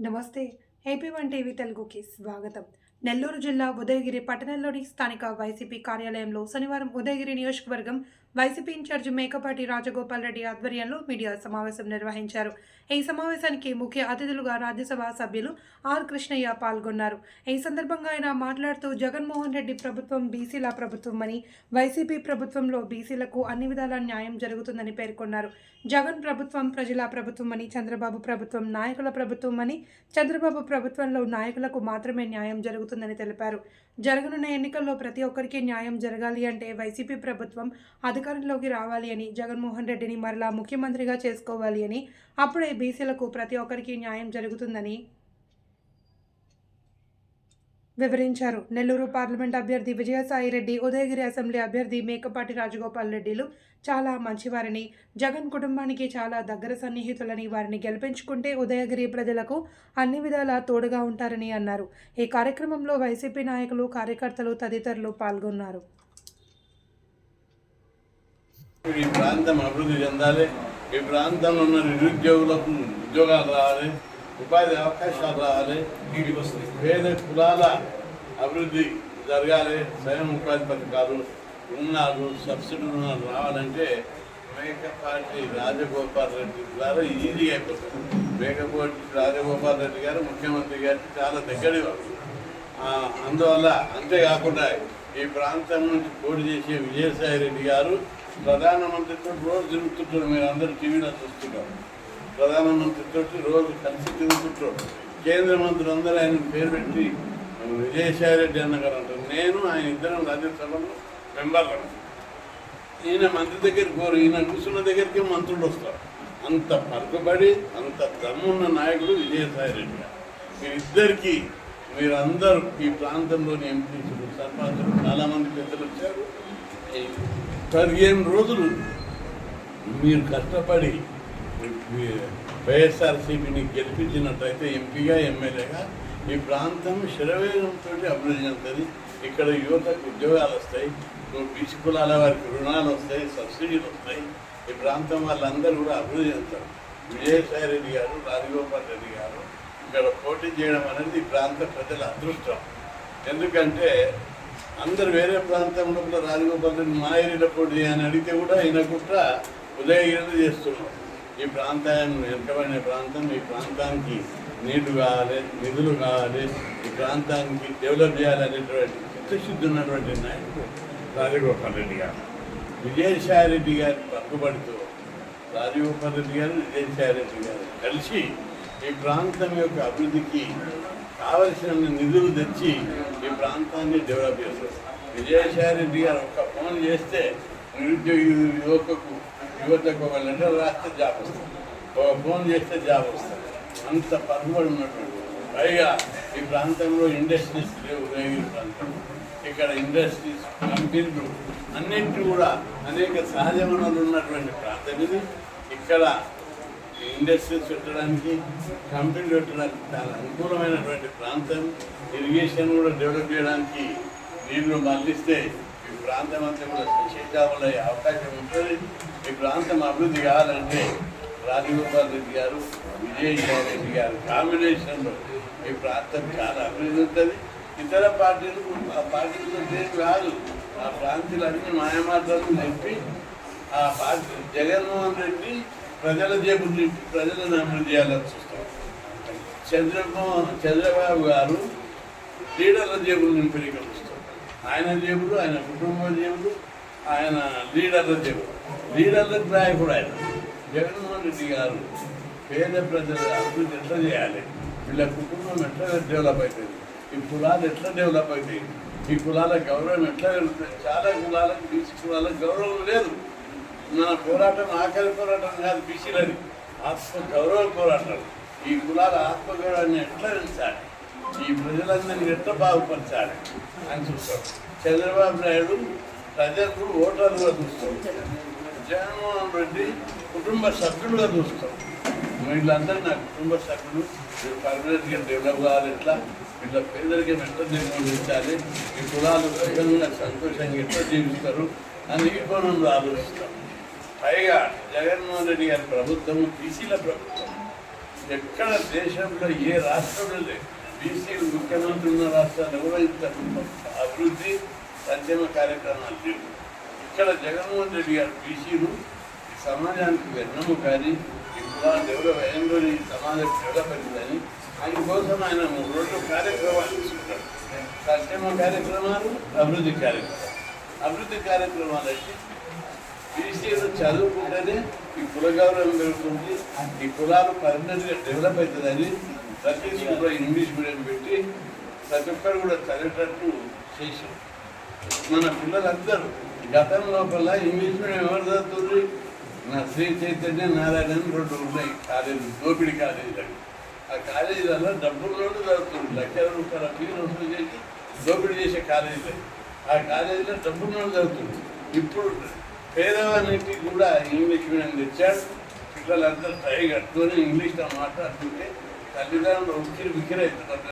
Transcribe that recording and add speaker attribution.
Speaker 1: నమస్తే. AP one TV తెలుగుకి స్వాగతం. నెల్లూరు జిల్లా ఉదయగిరి పట్టణంలోని స్థానిక వైసీపీ కార్యాలయంలో శనివారం ఉదయగిరి నియోజకవర్గం వైసీపీ ఇన్ఛార్జ్ మేకపాటి రాజగోపాల్ రెడ్డి ఆధ్వర్యంలో మీడియా సమావేశం నిర్వహించారు. ఈ సమావేశానికి ముఖ్య అతిథులుగా రాజ్యసభ సభ్యులు ఆర్ కృష్ణయ్య పాల్గొన్నారు. ఈ సందర్భంగా ఆయన మాట్లాడుతూ జగన్మోహన్ రెడ్డి ప్రభుత్వం బీసీల ప్రభుత్వం అని వైసీపీ ప్రభుత్వంలో బీసీలకు అన్ని విధాల న్యాయం జరుగుతుందని పేర్కొన్నారు. జగన్ ప్రభుత్వం ప్రజల ప్రభుత్వం అని చంద్రబాబు ప్రభుత్వం నాయకుల ప్రభుత్వం అని చంద్రబాబు ప్రభుత్వంలో నాయకులకు మాత్రమే న్యాయం జరుగుతుంది జరుగుతుందని తెలిపారు. జరగనున్న ఎన్నికల్లో ప్రతి ఒక్కరికి న్యాయం జరగాలి అంటే వైసీపీ ప్రభుత్వం అధికారంలోకి రావాలి అని జగన్మోహన్ రెడ్డిని మరలా ముఖ్యమంత్రిగా చేసుకోవాలి అని అప్పుడే బీసీలకు ప్రతి ఒక్కరికి న్యాయం జరుగుతుందని వివరించారు. నెల్లూరు పార్లమెంట్ అభ్యర్థి విజయసాయిరెడ్డి ఉదయగిరి అసెంబ్లీ అభ్యర్థి మేకపాటి రాజగోపాల్ రెడ్డిలు చాలా మంచివారని. జగన్ కుటుంబానికి చాలా దగ్గర సన్నిహితులని వారిని గెలిపించుకుంటే ఉదయగిరి ప్రజలకు అన్ని విధాలా తోడుగా ఉంటారని అన్నారు. ఈ కార్యక్రమంలో వైసీపీ నాయకులు కార్యకర్తలు తదితరులు పాల్గొన్నారు.
Speaker 2: ఈ ప్రాంతం అభివృద్ధి చెందాలి. ఈ ప్రాంతంలో ఉన్న నిరుద్యోగులకు ఉద్యోగాలు రావాలి. ఉపాధి అవకాశాలు రావాలి పేద కులాల అభివృద్ధి జరగాలి స్వయం ఉపాధి పథకాలు రుణాలు సబ్సిడీ రుణాలు రావాలంటే మేకపాటి రాజగోపాల్ రెడ్డి ద్వారా ఈజీ అయిపోతుంది. మేకపాటి రాజగోపాల్ రెడ్డి గారు ముఖ్యమంత్రి గారికి చాలా దగ్గరి అందువల్ల అంతేకాకుండా ఈ ప్రాంతం నుంచి పోటీ చేసే విజయసాయి రెడ్డి గారు ప్రధానమంత్రితో రోజు తిరుగుతుంటారు. మీరు అందరూ టీవీలో చూస్తున్నారు ప్రధానమంత్రితో రోజు కలిసి తిరుగుతుంటారు కేంద్ర మంత్రులందరూ ఆయన పేరు పెట్టి విజయసాయి రెడ్డి అన్నగారు అంటారు. నేను ఆయన ఇద్దరం రాజ్యసభలో మెంబర్లను ఈయన మంత్రి దగ్గరికి కోరు ఈయన కూర్చున్న దగ్గరికి మంత్రులు వస్తారు. అంత పలుకుబడి అంత దమ్మున్న నాయకుడు విజయసాయి రెడ్డి గారు. వీరిద్దరికీ మీరందరూ ఈ ప్రాంతంలోని ఎంపీలు సర్పంచులు చాలామంది పెద్దలు వచ్చారు. పదిహేను రోజులు మీరు కష్టపడి వైఎస్ఆర్సీపీని గెలిపించినట్లయితే ఎంపీగా ఎమ్మెల్యేగా ఈ ప్రాంతం శరవేగంతో అభివృద్ధి చెందుతుంది ఇక్కడ యువతకు ఉద్యోగాలు వస్తాయి బీసీ కులాల వారికి రుణాలు వస్తాయి సబ్సిడీలు వస్తాయి. ఈ ప్రాంతం వాళ్ళందరూ కూడా అభివృద్ధి చెందుతారు. విజయసాయి రెడ్డి గారు రాజగోపాల్ రెడ్డి గారు ఇక్కడ పోటీ చేయడం అనేది ఈ ప్రాంత ప్రజల అదృష్టం. ఎందుకంటే అందరు వేరే ప్రాంతంలో కూడా రాజగోపాల్ రెడ్డి మా ఏరియాలో పోటీ చేయని అడిగితే కూడా ఈయన కూడా ఉదయగిరిలో చేస్తున్నారు ఈ ప్రాంతాన్ని వెనుకబడిన ప్రాంతం ఈ ప్రాంతానికి నీళ్ళు కావాలి నిధులు కావాలి ఈ ప్రాంతానికి డెవలప్ చేయాలనేటువంటి చిత్తశుద్ధి ఉన్నటువంటి నాయకుడు. రాజగోపాల్ రెడ్డి గారు. విజయసాయి రెడ్డి గారి పట్టుబడుతూ రాజగోపాల్ రెడ్డి గారు విజయసాయి రెడ్డి గారు కలిసి ఈ ప్రాంతం యొక్క అభివృద్ధికి కావలసిన నిధులు తెచ్చి ఈ ప్రాంతాన్ని డెవలప్ చేస్తారు విజయసాయి రెడ్డి గారు ఒక ఫోన్ చేస్తే నిరుద్యోగ యువకకు యువతకు ఒక లెటర్ రాస్తే జాబ్ వస్తుంది. ఒక ఫోన్ చేస్తే జాబ్ వస్తుంది. అంత పరుగుబడి ఉన్నటువంటి పైగా ఈ ప్రాంతంలో ఇండస్ట్రీస్ లేవు ఉదయగిరి ప్రాంతం ఇక్కడ ఇండస్ట్రీస్ కంపెనీలు అన్నింటి కూడా అనేక సహజ వనరులు ఉన్నటువంటి ప్రాంతం ఇది. ఇక్కడ ఇండస్ట్రీస్ పెట్టడానికి కంపెనీలు పెట్టడానికి చాలా అనుకూలమైనటువంటి ప్రాంతం. ఇరిగేషన్ కూడా డెవలప్ చేయడానికి నీళ్ళు మళ్ళిస్తే ఈ ప్రాంతం అంతా కూడా సశేషాములు అయ్యే అవకాశం ఉంటుంది. ఈ ప్రాంతం అభివృద్ధి కావాలంటే రాజగోపాల్ రెడ్డి గారు విజయసాయి రెడ్డి గారు కాంబినేషన్లో ఈ ప్రాంతం చాలా అభివృద్ధి ఉంటుంది ఇతర పార్టీలు ఆ పార్టీలు ఏం కాదు ఆ ప్రాంతాలు అన్ని మాయమాటలు చెప్పి ఆ పార్టీ జగన్మోహన్ రెడ్డి ప్రజల జేబులు నింపి ప్రజలను అభివృద్ధి చేయాలని చూస్తాం. చంద్రమోహన్ చంద్రబాబు గారు లీడర్ల జేబులు నింపి చూస్తాం. ఆయన జేబులు ఆయన కుటుంబ జేబులు ఆయన లీడర్ల జేబులు. లీడర్లకు నాయకుడు ఆయన జగన్మోహన్ రెడ్డి గారు పేద ప్రజల అభివృద్ధి ఎట్లా చేయాలి? వీళ్ళ కుటుంబం ఎట్లా డెవలప్ అవుతుంది ఈ కులాలు ఎట్లా డెవలప్ అవుతాయి ఈ కులాల గౌరవం ఎట్లా పెరుగుతుంది? చాలా కులాలకు బీసీ కులాలకు గౌరవం లేదు. మన పోరాటం ఆఖరి పోరాటం కాదు బీసీలని ఆత్మ గౌరవ పోరాటం. ఈ కులాల ఆత్మగౌరవాన్ని ఎట్లా పెంచాలి? ఈ ప్రజలందరినీ ఎట్లా బాగుపరచాలి? అని చూస్తాం. చంద్రబాబు నాయుడు ప్రజలకు ఓటర్లుగా చూస్తాం. జగన్మోహన్ రెడ్డి కుటుంబ సభ్యులుగా చూస్తాం. వీళ్ళందరూ నా కుటుంబ సభ్యులు. వీళ్ళు పర్మనెంట్గా డెవలప్ కావాలి ఎట్లా? వీళ్ళ పేదరికం ఎట్లా నిర్మూలించాలి? ఈ కులాలు సుఖంగా సంతోషంగా ఎట్లా జీవిస్తారు? అని ఈ కోణంలో ఆలోచిస్తాం. పైగా జగన్మోహన్ రెడ్డి గారి ప్రభుత్వం బీసీల ప్రభుత్వం. ఎక్కడ దేశంలో ఏ రాష్ట్రంలో లేదు. బీసీలు ముఖ్యమంత్రి ఉన్న రాష్ట్రాలు ఎవరైతే అభివృద్ధి సంక్షేమ కార్యక్రమాలు లేవు ఇక్కడ జగన్మోహన్ రెడ్డి గారు బీసీలు సమాజానికి వెన్నము కానీ ఇప్పుడు డెవలప్ అయ్యంలో సమాజం డెవలప్ అయిందని ఆయన కోసం ఆయన రెండు కార్యక్రమాలు తీసుకుంటారు. సంక్షేమ కార్యక్రమాలు అభివృద్ధి కార్యక్రమాలు. అభివృద్ధి కార్యక్రమాలు అయితే బీసీలు చదువుకుంటేనే ఈ కుల గౌరవం పెరుగుతుంది ఈ కులాలు పర్మనెంట్గా డెవలప్ అవుతుందని ప్రతి స్కూల్లో ఇంగ్లీష్ మీడియం పెట్టి ప్రతి ఒక్కరు కూడా చదివేటట్టు చేశారు. మన పిల్లలందరూ గతం లోపల ఇంగ్లీష్ మీడియం ఎవరు చదువుతుంది నా శ్రీ చైతన్య నారాయణ రెండు ఉన్నాయి. కాలేజీ దోపిడి కాలేజీలు ఆ కాలేజీలలో డబ్బులు నుండి చదువుతుంది లక్షల రూపాయల ఫీజు వసూలు చేసి దోపిడీ చేసే కాలేజీలు. ఆ కాలేజీలో డబ్బులు చదువుతుంది ఇప్పుడు పేదవానికి కూడా ఇంగ్లీష్ మీడియం తెచ్చాడు. పిల్లలందరూ టై కట్టుకొని ఇంగ్లీష్లో మాట్లాడుతుంటే తల్లిదండ్రులు ఉక్కిరి బిక్కిరి అవుతున్నారు.